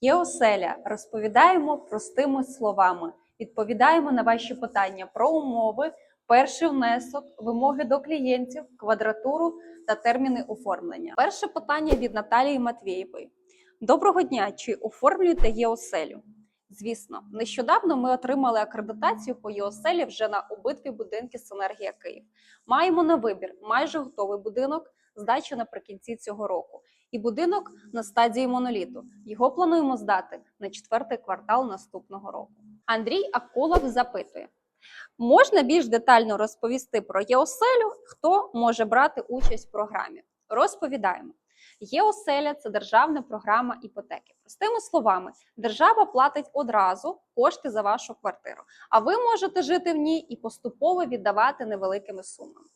Є оселя. Розповідаємо простими словами. Відповідаємо на ваші питання про умови, перший внесок, вимоги до клієнтів, квадратуру та терміни оформлення. Перше питання від Наталії Матвієвої. Доброго дня! Чи оформлюєте ЄОселю? Звісно, нещодавно ми отримали акредитацію по ЄОселі вже на обидві будинки Синергія Київ. Маємо на вибір майже готовий будинок, здача наприкінці цього року, і будинок на стадії моноліту. Його плануємо здати на четвертий квартал наступного року. Андрій Акулов запитує: можна більш детально розповісти про ЄОселю, хто може брати участь в програмі? Розповідаємо. ЄОселя це державна програма іпотеки. Простими словами, держава платить одразу кошти за вашу квартиру, а ви можете жити в ній і поступово віддавати невеликими сумами.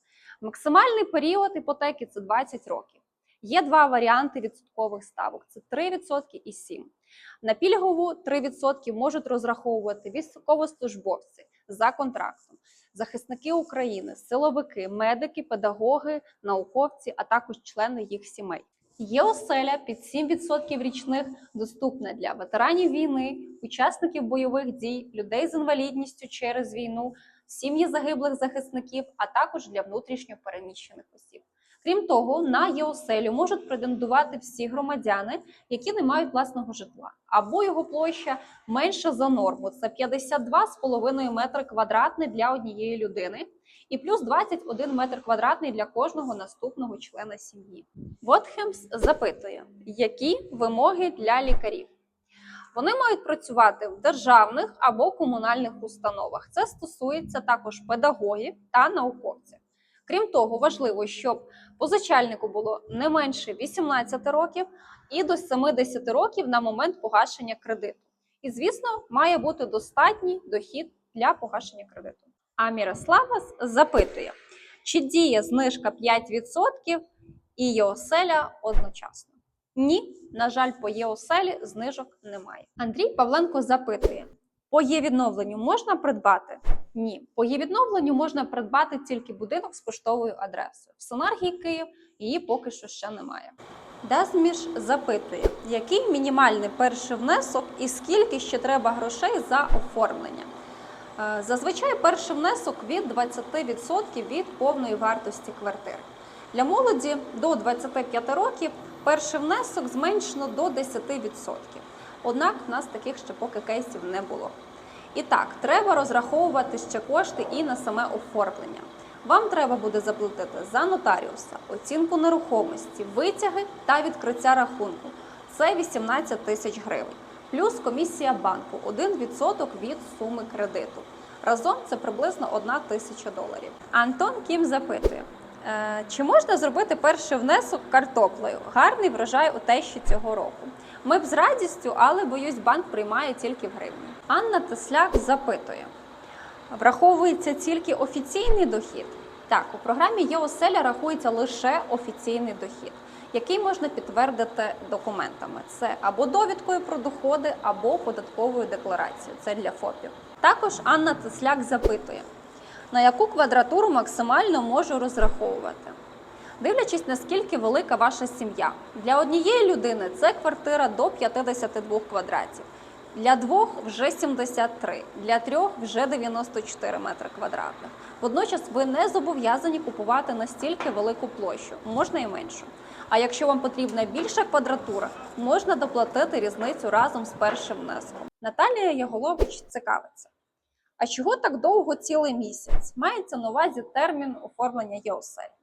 Максимальний період іпотеки це 20 років. Є два варіанти відсоткових ставок: це 3% і 7%. На пільгову 3% можуть розраховувати військовослужбовці за контрактом, захисники України, силовики, медики, педагоги, науковці, а також члени їх сімей. Є оселя під 7% річних доступна для ветеранів війни, учасників бойових дій, людей з інвалідністю через війну, сім'ї загиблих захисників, а також для внутрішньо переміщених осіб. Крім того, на ЄОселю можуть претендувати всі громадяни, які не мають власного житла, або його площа менша за норму. Це 52,5 метри квадратний для однієї людини, і плюс 21 метр квадратний для кожного наступного члена сім'ї. Вотхемс запитує, які вимоги для лікарів. Вони мають працювати в державних або комунальних установах. Це стосується також педагогів та науковців. Крім того, важливо, щоб позичальнику було не менше 18 років і до 70 років на момент погашення кредиту. І, звісно, має бути достатній дохід для погашення кредиту. А Мірослава запитує, чи діє знижка 5% і ЄОселя одночасно? Ні, на жаль, по ЄОселі знижок немає. Андрій Павленко запитує: по є-відновленню можна придбати? Ні, по є-відновленню можна придбати тільки будинок з поштовою адресою. В Сонаргії Київ її поки що ще немає. Дазміш запитує, який мінімальний перший внесок і скільки ще треба грошей за оформлення. Е, Зазвичай перший внесок від 20% від повної вартості квартири. Для молоді до 25 років перший внесок зменшено до 10%. Однак в нас таких ще поки кейсів не було. І так, треба розраховувати ще кошти і на саме оформлення. Вам треба буде заплатити за нотаріуса, оцінку нерухомості, витяги та відкриття рахунку. Це 18 тисяч гривень. Плюс комісія банку 1% від суми кредиту. Разом це приблизно 1 тисяча доларів. Антон Кім запитує: «Е, чи можна зробити перший внесок картоплею? Гарний врожай у тещі цього року. Ми б з радістю, але боюсь, банк приймає тільки в гривні. Анна Тесляк запитує: враховується тільки офіційний дохід? Так, у програмі ЄОселя рахується лише офіційний дохід, який можна підтвердити документами. Це або довідкою про доходи, або податковою декларацією. Це для ФОПів. Також Анна Тесляк запитує, на яку квадратуру максимально можу розраховувати. Дивлячись, наскільки велика ваша сім'я. Для однієї людини це квартира до 52 квадратів, для двох вже 73, для трьох вже 94 метри квадратних. Водночас ви не зобов'язані купувати настільки велику площу, можна і меншу. А якщо вам потрібна більша квадратура, можна доплатити різницю разом з першим внеском. Наталія Яголович цікавиться. А чого так довго цілий місяць? Мається на увазі термін оформлення ЄОСЕЛь.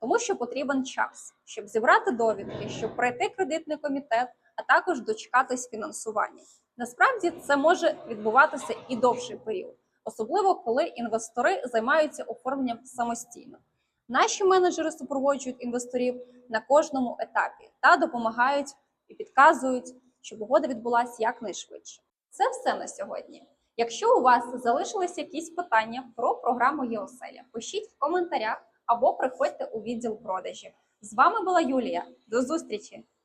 Тому що потрібен час, щоб зібрати довідки, щоб пройти кредитний комітет, а також дочекатись фінансування. Насправді це може відбуватися і довший період, особливо коли інвестори займаються оформленням самостійно. Наші менеджери супроводжують інвесторів на кожному етапі та допомагають і підказують, щоб угода відбулася якнайшвидше. Це все на сьогодні. Якщо у вас залишились якісь питання про програму ЄОСЕЛЯ, пишіть в коментарях або приходьте у відділ продажів. З вами була Юлія. До зустрічі!